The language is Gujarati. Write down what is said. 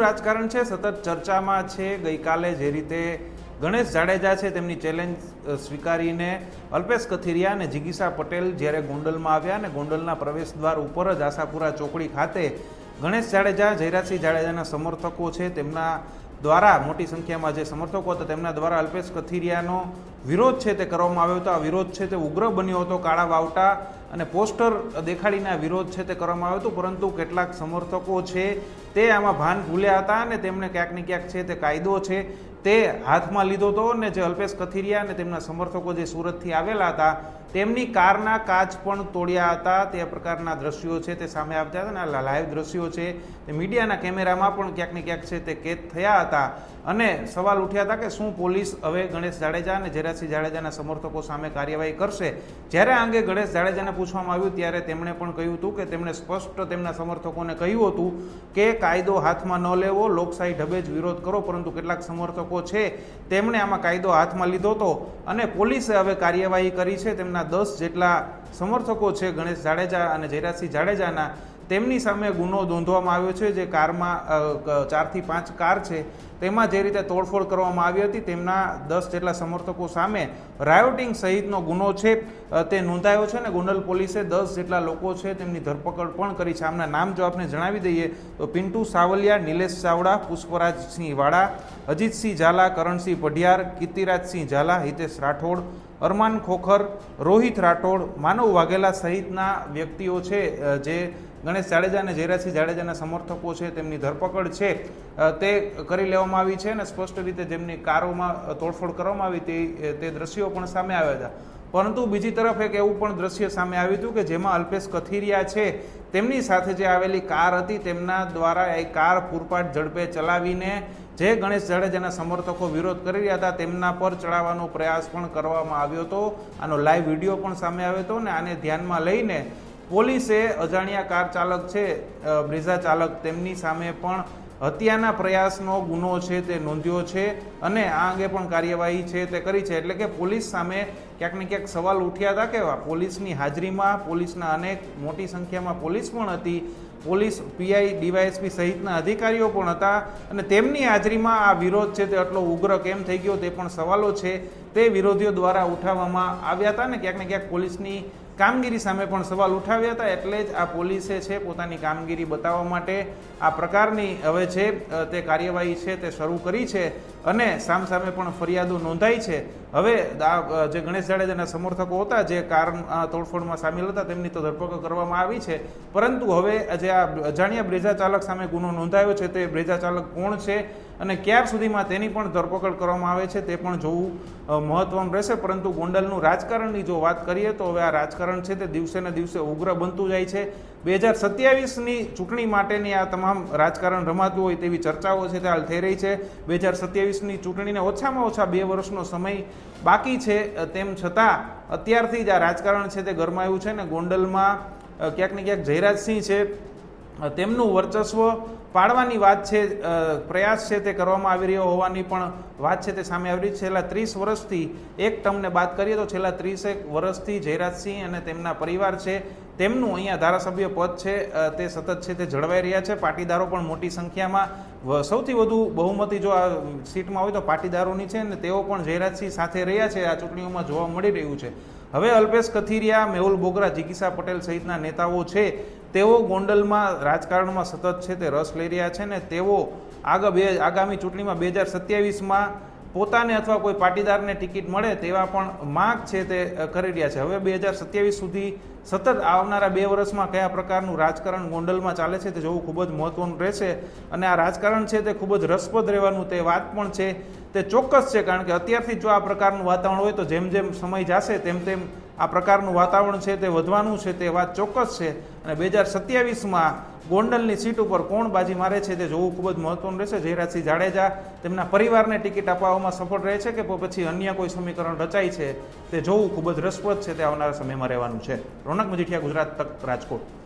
રાજકારણ છે, સતત ચર્ચામાં છે. ગઈકાલે જે રીતે ગણેશ જાડેજા છે, તેમની ચેલેન્જ સ્વીકારીને અલ્પેશ કથિરિયા અને જિગીસા પટેલ જ્યારે ગોંડલમાં આવ્યા અને ગોંડલના પ્રવેશ દ્વાર ઉપર જ આશાપુરા ચોકડી ખાતે ગણેશ જાડેજા, જયરાજસિંહ જાડેજાના સમર્થકો છે. તેમના દ્વારા મોટી સંખ્યામાં જે સમર્થકો હતા, તેમના દ્વારા અલ્પેશ કથિરિયાનો વિરોધ છે તે કરવામાં આવ્યો હતો. આ વિરોધ છે તે ઉગ્ર બન્યો હતો, કાળા વાવટા અને પોસ્ટર દેખાડીને વિરોધ છે તે કરવામાં આવ્યો હતો, પરંતુ કેટલાક સમર્થકો છે તે આમાં ભાન ભૂલ્યા હતા અને તેમણે ક્યાંક ને ક્યાંક છે તે કાયદો છે તે હાથમાં લીધો હતો અને જે અલ્પેશ કથિરિયા અને તેમના સમર્થકો જે સુરતથી આવેલા હતા તેમની કારના કાચ પણ તોડ્યા હતા. તે પ્રકારના દ્રશ્યો છે તે સામે આવતા હતા અને આ લાઈવ દ્રશ્યો છે તે મીડિયાના કેમેરામાં પણ ક્યાંક ને ક્યાંક છે તે કેદ થયા હતા. અને સવાલ ઉઠ્યા હતા કે શું પોલીસ હવે ગણેશ જાડેજા અને જયરાજસિંહ જાડેજાના સમર્થકો સામે કાર્યવાહી કરશે? જ્યારે આ અંગે ગણેશ જાડેજાને પૂછવામાં આવ્યું ત્યારે તેમણે પણ કહ્યું હતું કે તેમણે સ્પષ્ટ તેમના સમર્થકોને કહ્યું હતું કે કાયદો હાથમાં ન લેવો, લોકશાહી ઢબે જ વિરોધ કરો, પરંતુ કેટલાક સમર્થકો છે તેમણે આમાં કાયદો હાથમાં લીધો હતો અને પોલીસે હવે કાર્યવાહી કરી છે. તેમના દસ જેટલા સમર્થકો છે ગણેશ જાડેજા અને જયરાજસિંહ જાડેજાના તેમની સામે ગુનો નોંધવામાં આવ્યો છે, જે કારમાં ચારથી પાંચ કાર છે, તેમાં જે રીતે તોડફોડ કરવામાં આવી હતી, તેમના દસ જેટલા સમર્થકો સામે રાયોટિંગ સહિતનો ગુનો છે તે નોંધાયો છે અને ગોંડલ પોલીસે દસ જેટલા લોકો છે તેમની ધરપકડ પણ કરી છે. આમના નામ જો આપણે જણાવી દઈએ, તો પિન્ટુ સાવલિયા, નિલેશ ચાવડા, પુષ્પરાજસિંહ વાડા, અજીતસિંહ ઝાલા, કરણસિંહ પઢિયાર, કીર્તિરાજસિંહ ઝાલા, હિતેશ રાઠોડ, અરમાન ખોખર, રોહિત રાઠોડ, માનવ વાઘેલા સહિતના વ્યક્તિઓ છે જે ગણેશ જાડેજા અને જયરાજસિંહ જાડેજાના સમર્થકો છે, તેમની ધરપકડ છે તે કરી લેવામાં આવી છે અને સ્પષ્ટ રીતે જેમની કારોમાં તોડફોડ કરવામાં આવી તે તે દ્રશ્યો પણ સામે આવ્યા હતા. પરંતુ બીજી તરફ એક એવું પણ દ્રશ્ય સામે આવ્યું હતું કે જેમાં અલ્પેશ કથિરિયા છે, તેમની સાથે જે આવેલી કાર હતી તેમના દ્વારા એ કાર પૂરપાટ ઝડપે ચલાવીને જે ગણેશ જાડેજાના સમર્થકો વિરોધ કરી રહ્યા હતા તેમના પર ચડાવવાનો પ્રયાસ પણ કરવામાં આવ્યો હતો. આનો લાઈવ વીડિયો પણ સામે આવ્યો હતો અને આને ધ્યાનમાં લઈને પોલીસે અજાણ્યા કાર ચાલક છે બ્રિઝા ચાલક તેમની સામે પણ હત્યાના પ્રયાસનો ગુનો છે તે નોંધ્યો છે અને આ અંગે પણ કાર્યવાહી છે તે કરી છે. એટલે કે પોલીસ સામે ક્યાંક ને ક્યાંક સવાલ ઉઠ્યા હતા કે પોલીસની હાજરીમાં પોલીસના અનેક મોટી સંખ્યામાં પોલીસ પણ હતી. પોલીસ પીઆઈ ડીવાયએસપી સહિતના અધિકારીઓ પણ હતા અને તેમની હાજરીમાં આ વિરોધ છે તે આટલો ઉગ્ર કેમ થઈ ગયો તે પણ સવાલો છે. તે વિરોધીઓ દ્વારા ઉઠાવવામાં આવ્યા હતા ને ક્યાંક ને ક્યાંક પોલીસની કામગીરી સામે પણ સવાલ ઉઠાવ્યા હતા એટલે જ આ પોલીસે છે પોતાની કામગીરી બતાવવા માટે આ પ્રકારની હવે છે તે કાર્યવાહી છે તે શરૂ કરી છે અને સામસામે પણ ફરિયાદો નોંધાઈ છે. હવે આ, જે ગણેશ જાડેજાના સમર્થકો હતા જે કાર તોડફોડમાં સામેલ હતા તેમની તો ધરપકડ કરવામાં આવી છે. પરંતુ હવે જે આ અજાણ્યા બ્રેજા ચાલક સામે ગુનો નોંધાયો છે તે બ્રેજા ચાલક કોણ છે? અને ક્યાર સુધીમાં તેની પણ ધરપકડ કરવામાં આવે છે તે પણ જોવું મહત્વનું રહેશે. પરંતુ ગોંડલનું રાજકારણની જો વાત કરીએ તો હવે આ રાજકારણ છે તે દિવસે ને દિવસે ઉગ્ર બનતું જાય છે. બે હજાર સત્યાવીસની ચૂંટણી માટેની આ તમામ રાજકારણ રમાતું હોય તેવી ચર્ચાઓ છે તે હાલ થઈ રહી છે. બે હજાર સત્યાવીસની ચૂંટણીને ઓછામાં ઓછા બે વર્ષનો સમય બાકી છે. તેમ છતાં અત્યારથી જ આ રાજકારણ છે તે ગરમાયું છે ને ગોંડલમાં ક્યાંક ને ક્યાંક જયરાજસિંહ છે તેમનું વર્ચસ્વ પાડવાની વાત છે પ્રયાસ છે તે કરવામાં આવી રહ્યો હોવાની પણ વાત છે તે સામે આવી રહી છે. છેલ્લા ત્રીસ વર્ષથી એક ટર્મને બાદ કરીએ તો છેલ્લા ત્રીસેક વર્ષથી જયરાજસિંહ અને તેમના પરિવાર છે, તેમનું અહીંયા ધારાસભ્ય પદ છે તે સતત છે તે જળવાઈ રહ્યા છે. પાટીદારો પણ મોટી સંખ્યામાં. સૌથી વધુ બહુમતી જો આ સીટમાં હોય તો પાટીદારોની છે અને તેઓ પણ જયરાજસિંહ સાથે રહ્યા છે. આ ચૂંટણીઓમાં જોવા મળી રહ્યું છે. હવે અલ્પેશ કથિરિયા, મેહુલ બોગરા, જિગીસા પટેલ સહિતના નેતાઓ છે. તેઓ ગોંડલમાં રાજકારણમાં સતત છે તે રસ લઈ રહ્યા છે ને તેઓ આગળ બે આગામી ચૂંટણીમાં બે હજાર સત્યાવીસમાં પોતાને અથવા કોઈ પાટીદારને ટિકિટ મળે તેવા પણ માગ છે તે કરી રહ્યા છે. હવે બે હજાર સત્યાવીસ સુધી સતત આવનારા બે વર્ષમાં કયા પ્રકારનું રાજકારણ ગોંડલમાં ચાલે છે તે જોવું ખૂબ જ મહત્ત્વનું રહેશે. અને આ રાજકારણ છે તે ખૂબ જ રસપ્રદ રહેવાનું તે વાત પણ છે. તે ચોક્કસ છે, કારણ કે અત્યારથી જો આ પ્રકારનું વાતાવરણ હોય તો જેમ જેમ સમય જશે, તેમ તેમ આ પ્રકારનું વાતાવરણ છે તે વધવાનું છે, તે વાત ચોક્કસ છે. અને બે હજાર સત્યાવીસમાં ગોંડલની સીટ ઉપર કોણ બાજી મારે છે તે જોવું ખૂબ જ મહત્વનું રહેશે. જયરાજસિંહ જાડેજા તેમના પરિવારને ટિકિટ અપાવવામાં સફળ રહે છે કે પછી અન્ય કોઈ સમીકરણ રચાય છે તે જોવું ખૂબ જ રસપ્રદ છે તે આવનારા સમયમાં રહેવાનું છે. રોનક મજીઠિયા, ગુજરાત તક, રાજકોટ.